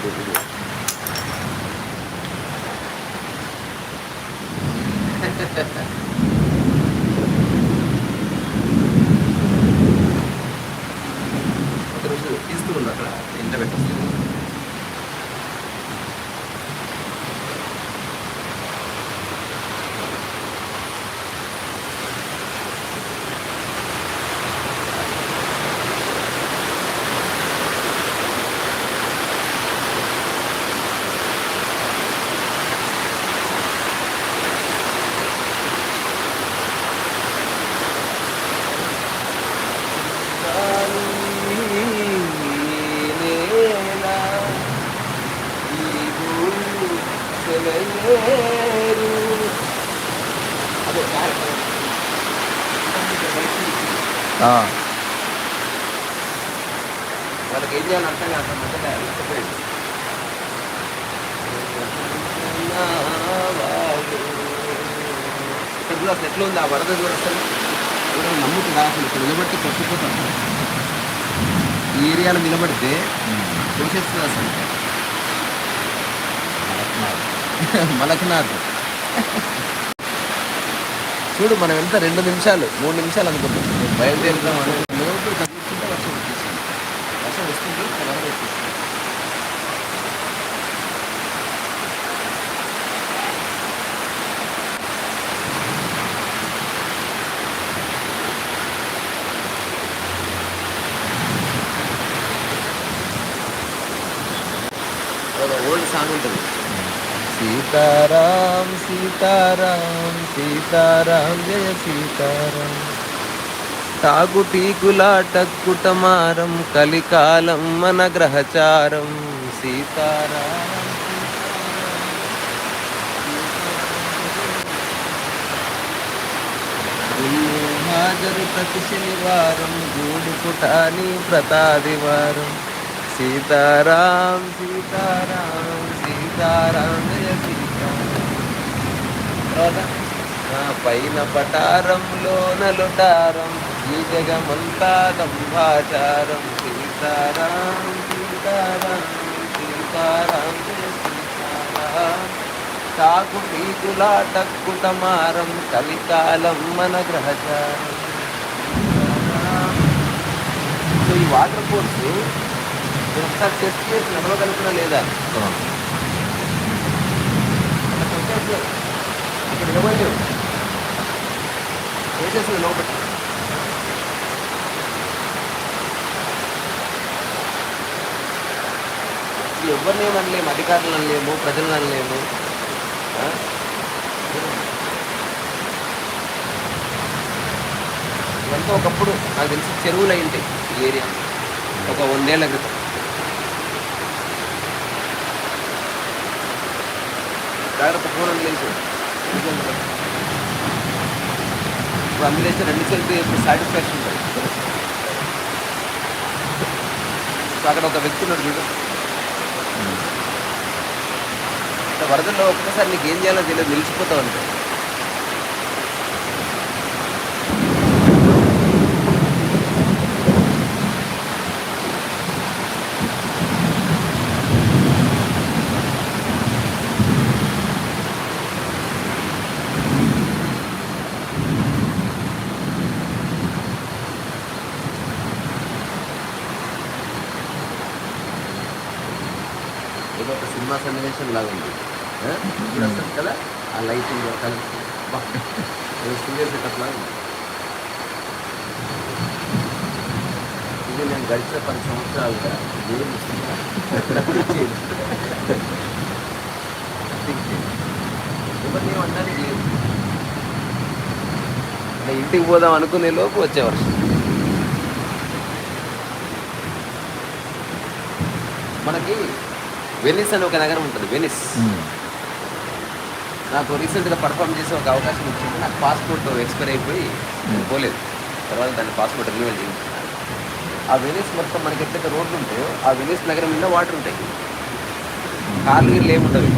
Video, video. ఒక రోజు తీసుకున్నా అక్కడ ఇంట పెట్టేసి ఆ, వాళ్ళకి ఏం చేయాలి అర్థం కాదు మధ్యలో ఇష్టపోయింది ఇక్కడ కూడా అసలు ఎట్లా ఉంది ఆ వరద కూడా నమ్ముతుందా అసలు ఇక్కడ నిలబడితే కొట్టుకుపోతాం ఈ ఏరియాలో నిలబడితే చూసేస్తుంది అసలు. మలక్నాథ్ చూడు మనం ఎంత రెండు నిమిషాలు మూడు నిమిషాలు అనుకుంటాం బయలుదేరుతాం అనుకుంటే వర్షం వచ్చేసింది వర్షం వస్తుంది వరద వచ్చేసింది ఓల్డ్ సాంగ్ ఉంటుంది సీతారాం సీతారాం సీతారాం జయ సీతారాం. తాగు కుటమారం కలికాలం మన గ్రహచారం. సీతారాం హాజరు ప్రతి శనివారం గూడు పుటాని ప్రతాదివారం. సీతారాం సీతారాం. పైన పటారంలోన లుటారం ఈ జగమంతా దంభాచారం సీతారాం సీతారాం సీతారాం జయ సీతారాం తాకు పీకులాట కలికాలం మన గ్రహచారం సో ఈ వాటర్ ఫోర్స్ ఒకసారి టెస్ట్ చేసి నడవగలుగుతున్నా లేదా ఆ. అక్కడ వచ్చేసి ఇక్కడ ఏం వేసేసింది లోపలి ఎవరిని అనలేము అధికారులను అనలేము ప్రజలను అనలేము ఆ? ఇదంతా ఒకప్పుడు నాకు తెలిసి చెరువులు అయి ఉంటాయి ఈ ఏరియా. ఒక వందేళ్ళ క్రితం. జాగ్రత్త ఫోన్ లేదు ఇప్పుడు అంబులెన్స్ రెండు సెల్ఫీ ఇప్పుడు సాటిస్ఫాక్షన్ ఉంటుంది. అక్కడ ఒక వ్యక్తి ఉన్నాడు చూడు. వరదల్లో ఒక్కసారి నీకు ఏం చేయాలో తెలియదు నిలిచిపోతావు అంటే ఏదో ఒక సినిమా సన్నివేశం లాగా ఉంది ఆ? ఇప్పుడు వస్తుంది కదా ఆ లైటింగ్ కలిసి బా, సీరియస్ ఇది నేను గడిచిన పది సంవత్సరాలుగా ఏం ఇవన్నీ ఉండడానికి లేదు. ఇంటికి పోదాం అనుకునే లోపు వచ్చేవారు మనకి వెనిస్ అని ఒక నగరం ఉంటుంది వెనిస్. నాకు రీసెంట్గా పర్ఫామ్ చేసే ఒక అవకాశం వచ్చింది. నాకు పాస్పోర్ట్ ఎక్స్పైర్ అయిపోయి నేను పోలేదు. తర్వాత దాన్ని పాస్పోర్ట్ రిన్యూవల్ చేయించుకున్నాను. ఆ వెనీస్ మొత్తం మనకి ఎట్లయితే రోడ్లు ఉంటాయో ఆ వెనీస్ నగరం మీద వాటర్ ఉంటాయి. కార్లు గీళ్ళు ఏముండవు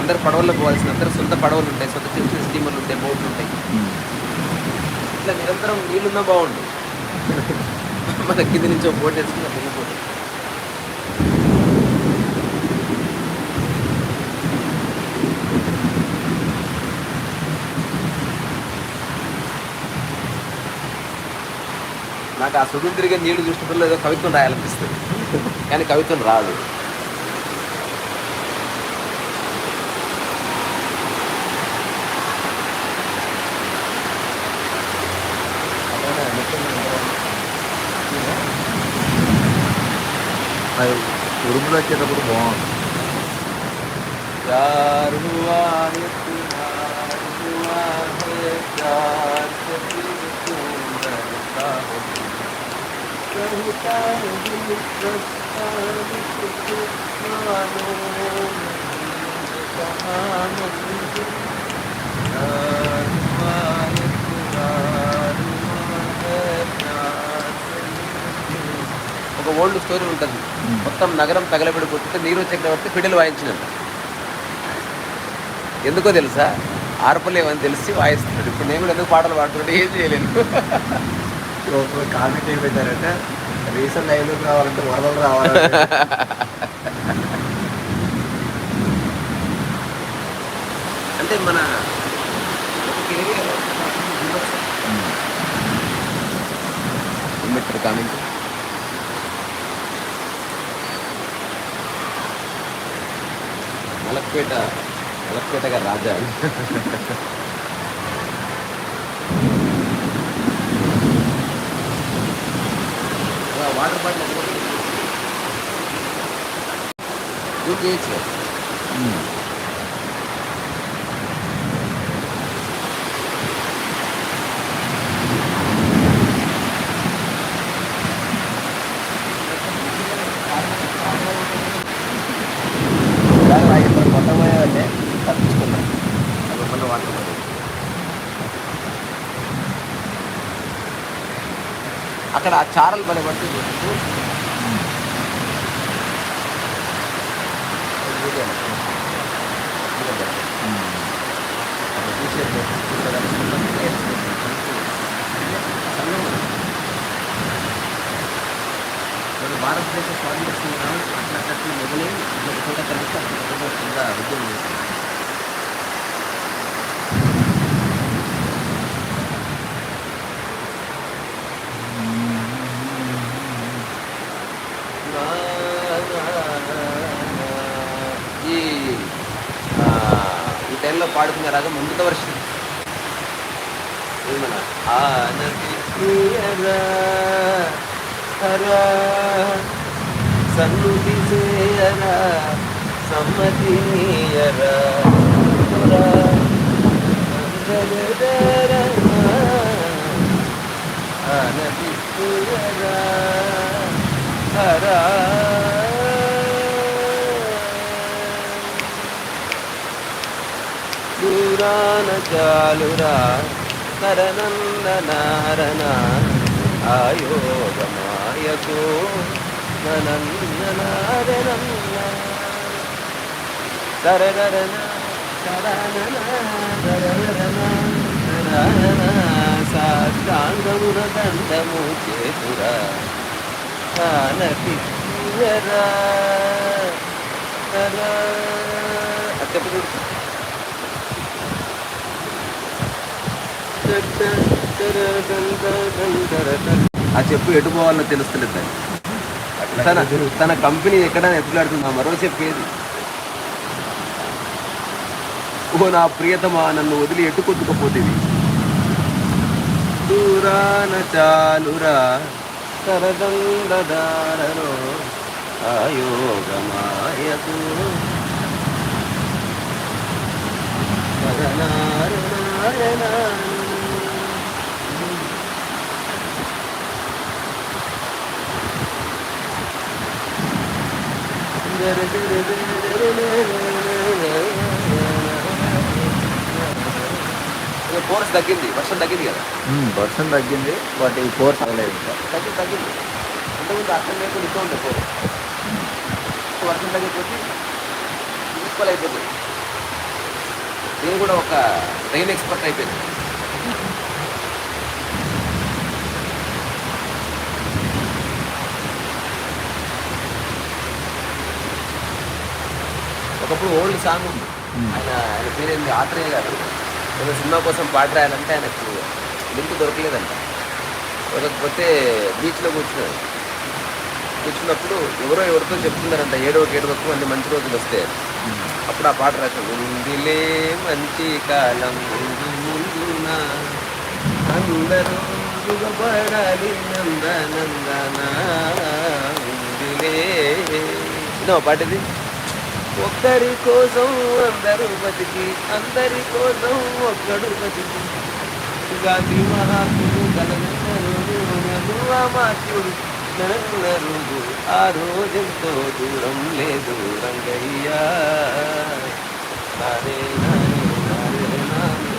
అందరు పడవల్లో పోవాల్సిన అందరు సొంత పడవలు ఉంటాయి. సొంత చిన్న చిన్న స్టీమర్లు ఉంటాయి బోట్లు ఉంటాయి. ఇట్లా నిరంతరం నీళ్ళున్నా బాగుండు. మన కింద నుంచి ఒక బోట్ వేసుకుని వెళ్ళిపోతుంది నాకు ఆ సుధీంద్రిగా నీళ్ళు చూసినప్పుడు ఏదో కవిత్వం రాయాలనిపిస్తుంది. కానీ కవిత్వం రాదు. అది ఉరుములు వచ్చేటప్పుడు బాగుంది. చారు ఒక ఓల్డ్ స్టోరీ ఉంటుంది. మొత్తం నగరం తగలబడిపోతుంటే నీరు చక్రవర్తి పిడలు వాయించినట్టు ఎందుకో తెలుసా? ఆర్పలేమని తెలిసి వాయిస్తున్నాడు ఇప్పుడు నేను కూడా ఎందుకు పాటలు పాడుతున్నాడు ఏం చేయలేను. కామెంట్ ఏం పెట్టారంటే రీసెంట్ ఐదుకు రావాలంటే వరదలు రావాలి అంటే మన ఒక పెట్టారు కామెంట్. మలక్పేట మలక్పేటగా రాజా. వాటర్ బాటిల్ ఎక్కడ ఉంది? యూజ్ చేయొచ్చు కదా. ఇలాగ ఇక్కడ కొత్త పోయేవాళ్ళే తప్పించుకున్నాం అది మళ్ళీ వాటర్ పోయి అక్కడ ఆ చారలు భలే పడుతుంది. మన അടുത്ത വർഷം. ആ ഹരാ. చాలురా కరనందనారణ ఆయోగమాయకు. ననందనారణ సరరణ సరణ దండము చేతురా. ఆనపిరా ఆ చెప్పు ఎటు పోవాలో తెలుస్తలేదు దాన్ని. తన తన కంపెనీ ఎక్కడ ఎత్తులాడుతుందా మరో చెప్పేది ఓ నా ప్రియతమా నన్ను వదిలి ఎటు కొట్టుకపోతేవి? దూరాన చాలురా కరదండదారో ఆయోగమాయకు కోర్స్ తగ్గింది వర్షం తగ్గింది కదా. వర్షం తగ్గింది బట్ ఈ కోర్స్ అవ్వలేదు ఇంకా తగ్గింది తగ్గింది అంతకుముందు అర్థం లేకుండా ఇస్తూ ఉండే కోర్స్ వర్షం తగ్గిపోతే ఈక్వల్ అయిపోతుంది. నేను కూడా ఒక ట్రైన్ ఎక్స్పర్ట్ అయిపోయింది ఒకప్పుడు ఓల్డ్ సాంగ్ ఉంది. ఆయన ఆయన పేరేంది? ఆత్రేయ గారు. ఒక సినిమా కోసం పాట రాయాలంటే ఆయనకు లింక్ దొరకలేదంట. దొరకకపోతే బీచ్లో కూర్చున్నాడు. కూర్చున్నప్పుడు ఎవరో ఎవరితో చెప్తున్నారంట ఏడవకు ఏడవకు అన్ని మంచి రోజులు వస్తే అప్పుడు ఆ పాట రాశాడు ఉందిలే మంచి కాలం ముందు ముందున అందరూ సుఖపడాలి నందనందన. ఉందిలే. పాట ఇది. ఒక్కరి కోసం అందరూ బతికి అందరి కోసం ఒక్కడు బతికి. గాంధీ మహాత్ముడు కలగన్నారు అమాత్యుడు రోజు ఆ రోజంతో దూరం లేదు రంగయ్యా. నారే నారే నారే నారే.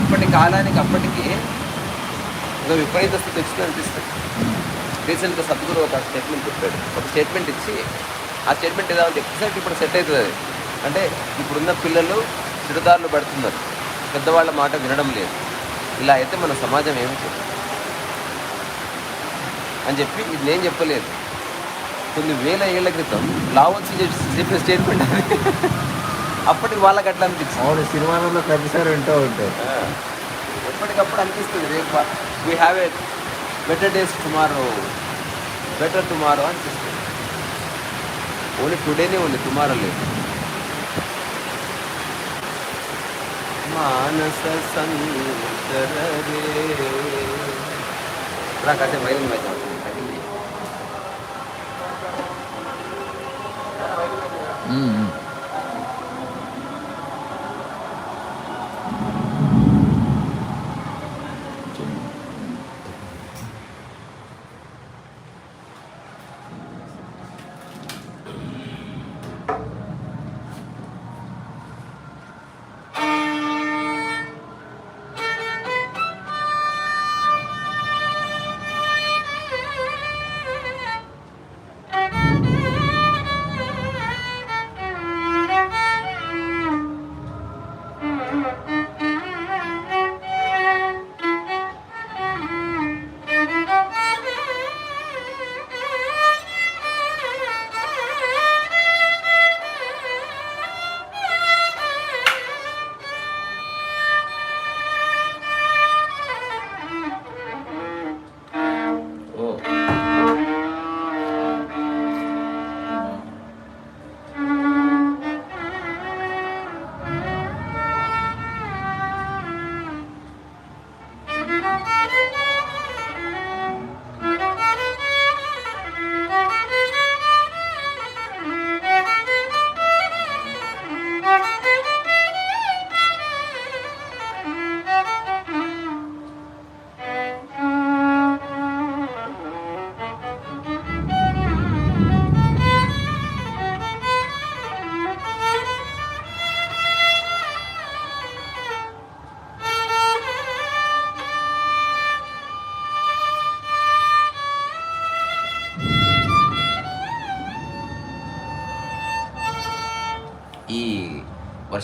ఎప్పటి కాలానికి అప్పటికి ఒక విపరీత స్థితి వచ్చింది అనిపిస్తుంది రీసెంట్గా సద్గురు ఒక స్టేట్మెంట్ చెప్పాడు. ఒక స్టేట్మెంట్ ఇచ్చి ఆ స్టేట్మెంట్ ఏదో ఎగ్జాక్ట్ ఇప్పుడు సెట్ అవుతుంది అది. అంటే ఇప్పుడున్న పిల్లలు చిరుదారులు పడుతున్నారు. పెద్దవాళ్ళ మాట వినడం లేదు. ఇలా అయితే మన సమాజం ఏమి చేయదు అని చెప్పి ఇది నేను చెప్పలేదు. కొన్ని వేల ఏళ్ళ క్రితం లావోత్సి చెప్పి- చెప్పిన స్టేట్మెంట్ అది. అప్పటికి వాళ్ళకి అట్లా అనిపించింది అవును సినిమాలలో ప్రతిసారి వింటూ ఉంటాయి ఎప్పటికప్పుడు అనిపిస్తుంది. రేపు we have a Better days tomorrow better tomorrow అనిపిస్తుంది ఓన్లీ టుడేనే ఉంది టుమారో లేదు మానస సంతర రే రా కాసేపు వైలిన్ వాయిద్యం వస్తుంది.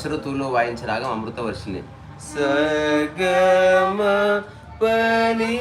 వర్ష ఋతువులో వాయించే రాగం అమృత వర్షిని సగమ పని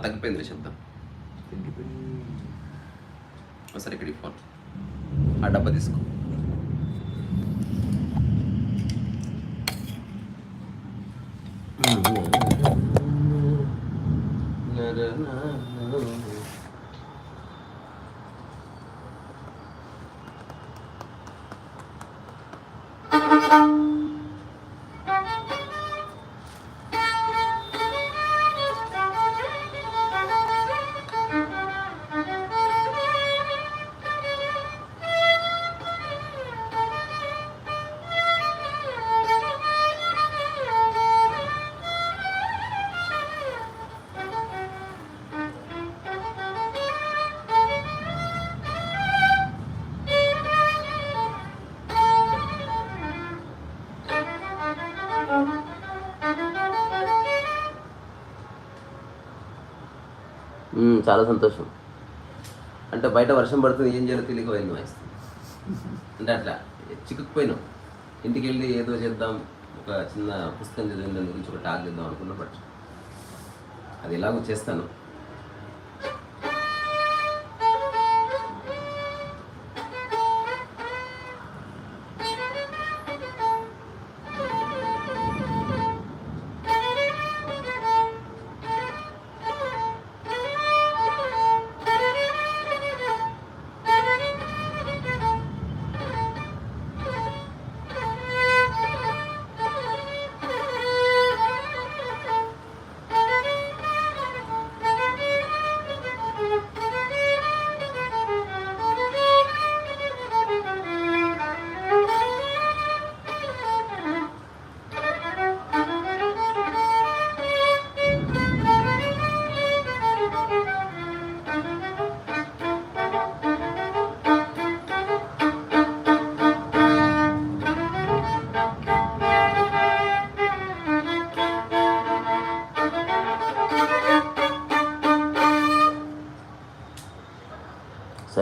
తగ్గిపోయింది శబ్దం. ఒకసారి ఇక్కడికి ఫోన్. ఆ డబ్బా తీసుకో. చాలా సంతోషం. అంటే బయట వర్షం పడుతుంది ఏం చేయాలో తెలియకపోయింది వాయిస్తుంది అంటే అట్లా చిక్కుకుపోయినాం. ఇంటికి వెళ్ళి ఏదో చేద్దాం ఒక చిన్న పుస్తకం చదివిన దాని గురించి ఒక టాక్ చేద్దాం అనుకున్నా బట్ అది ఎలాగో చేస్తాను.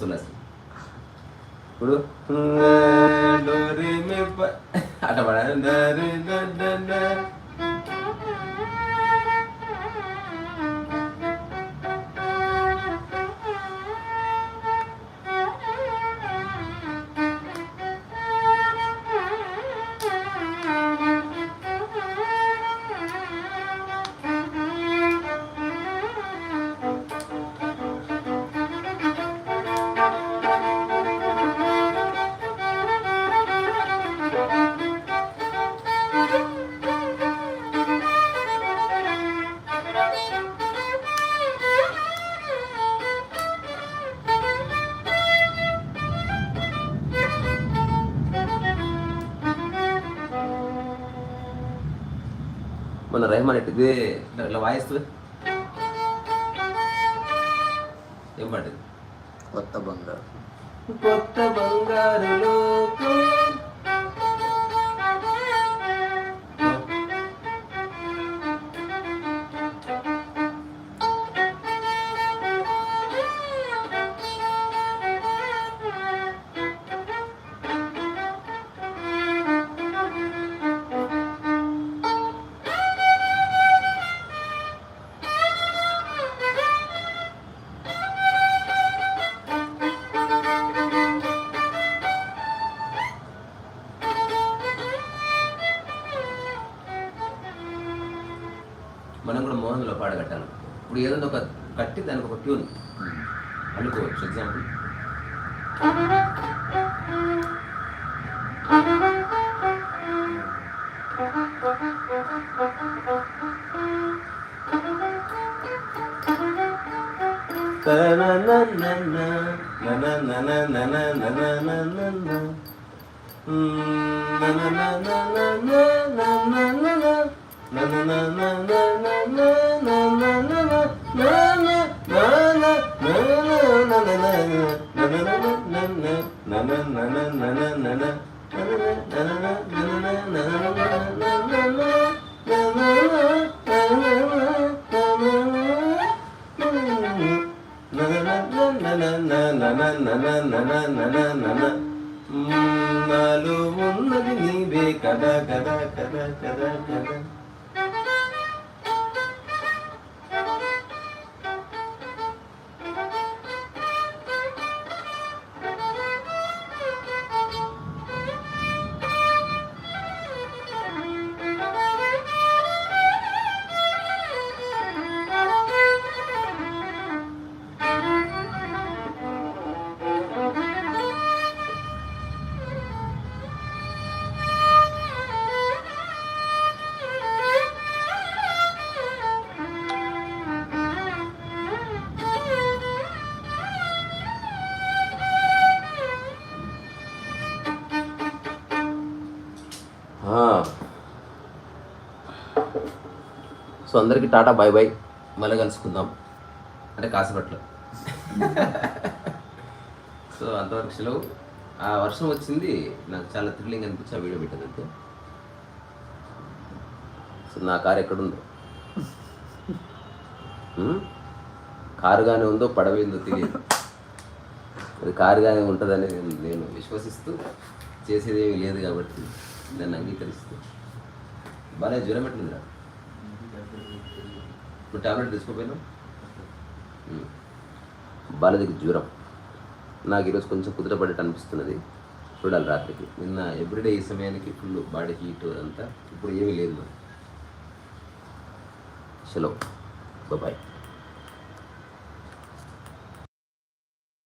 డోరే మీ పశువులాసి ఇప్పుడు ఇదే ఇట్లా- వాయిస్తుంది ఏం పాట? కొత్త బంగారు. కొత్త బంగారు లోకం. na కదా కదా అందరికీ టాటా బాయ్ బాయ్ మళ్ళీ కలుసుకుందాం. అంటే కాసేపట్లో. సో అంతవరకు సెలవు. ఆ వర్షం వచ్చింది. నాకు చాలా థ్రిల్లింగ్ అనిపించి ఆ వీడియో పెట్టదంటే సో నా కారు ఎక్కడుందో కారుగానే ఉందో పడవేందో తెలియదు. అది కారుగానే ఉంటుందని నేను నేను విశ్వసిస్తూ చేసేది ఏమీ లేదు కాబట్టి దాన్ని అంగీకరిస్తూ. బాగా జ్వరం ఎట్లుందిరా ఇప్పుడు టాబ్లెట్ తీసుకోపోయినా బాలదికి జ్వరం. నాకు ఈరోజు కొంచెం కుదుటపడేట అనిపిస్తున్నది. చూడాలి రాత్రికి. నిన్న ఎవ్రీడే ఈ సమయానికి ఫుల్ బాడీ హీట్ అంతా. ఇప్పుడు ఏమీ లేదు. మరి సెలవు బాయ్